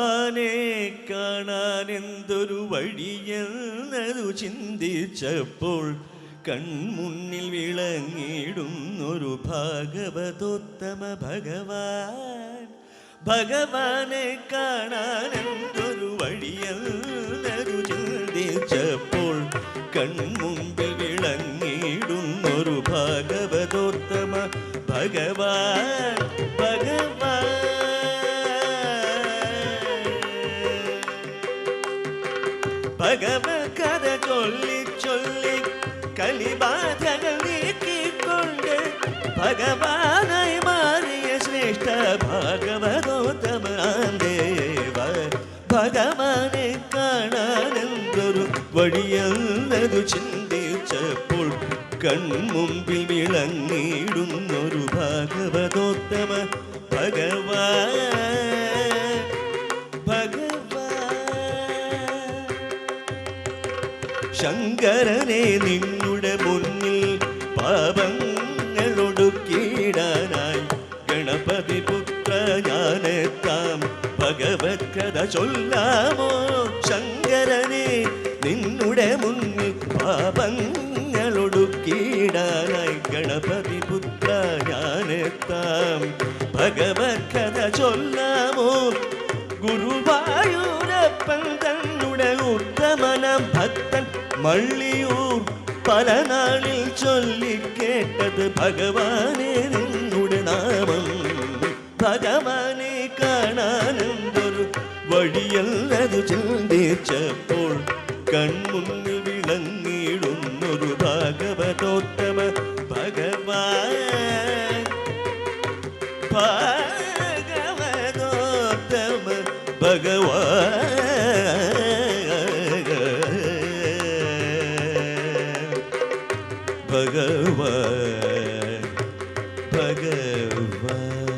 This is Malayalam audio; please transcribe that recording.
ആനെ കാണാൻ എന്തൊരു വഴിയെന്നതു ചിന്തിച്ചപ്പോൾ കൺമുന്നിൽ വിളങ്ങിടുന്നൊരു ഭാഗവതോത്തമ ഭഗവാൻ. ഭഗവാനെ കാണാൻ എന്തൊരു വഴിയെന്നതു ചിന്തിച്ചപ്പോൾ ഭഗവകഥ ചൊല്ലി ചൊല്ലി കലിബാധകൾ നീക്കിക്കൊണ്ട് ഭഗവാനായി മാറിയ ശ്രേഷ്ഠ ഭാഗവതോത്തമ ദേവ. ഭഗവാനെ കാണാനെന്തൊരു വഴിയെന്നതു ചിന്തിച്ചപ്പോൾ കൺമുമ്പിൽ വിളങ്ങിയിടുന്നൊരു ഭാഗവതോത്തമ ശങ്കരനെ നിന്നുടെ മുന്നിൽ പാപങ്ങളൊടുക്കിയിടാനായി ഗണപതി പുത്ര ഞാനെത്താം ഭഗവത് കഥ ചൊല്ലാമോ? ശങ്കരനെ നിന്നുടെ മുന്നിൽ പാപങ്ങളൊടുക്കിയിടാനായി ഗണപതി പുത്ര ഞാനെത്താം ഭഗവത് കഥ ചൊല്ലാമോ? ഗുരുവായൂരപ്പൻ മള്ളിയൂർ പല നാളിൽ ചൊല്ലിക്കേട്ടത് ഭഗവാനെ നിന്നുടെ നാമം. ഭഗവാനെ കാണാനെന്തൊരു വഴിയല്ലതു ചിന്തിച്ചപ്പോൾ കൺമുന്നിൽ വിളങ്ങിയിടുന്നൊരു ഭാഗവതോത്തമ ഭഗവാൻ. ഭഗവതോത്തമ ഭഗവാൻ. Bhagavan, Bhagavan.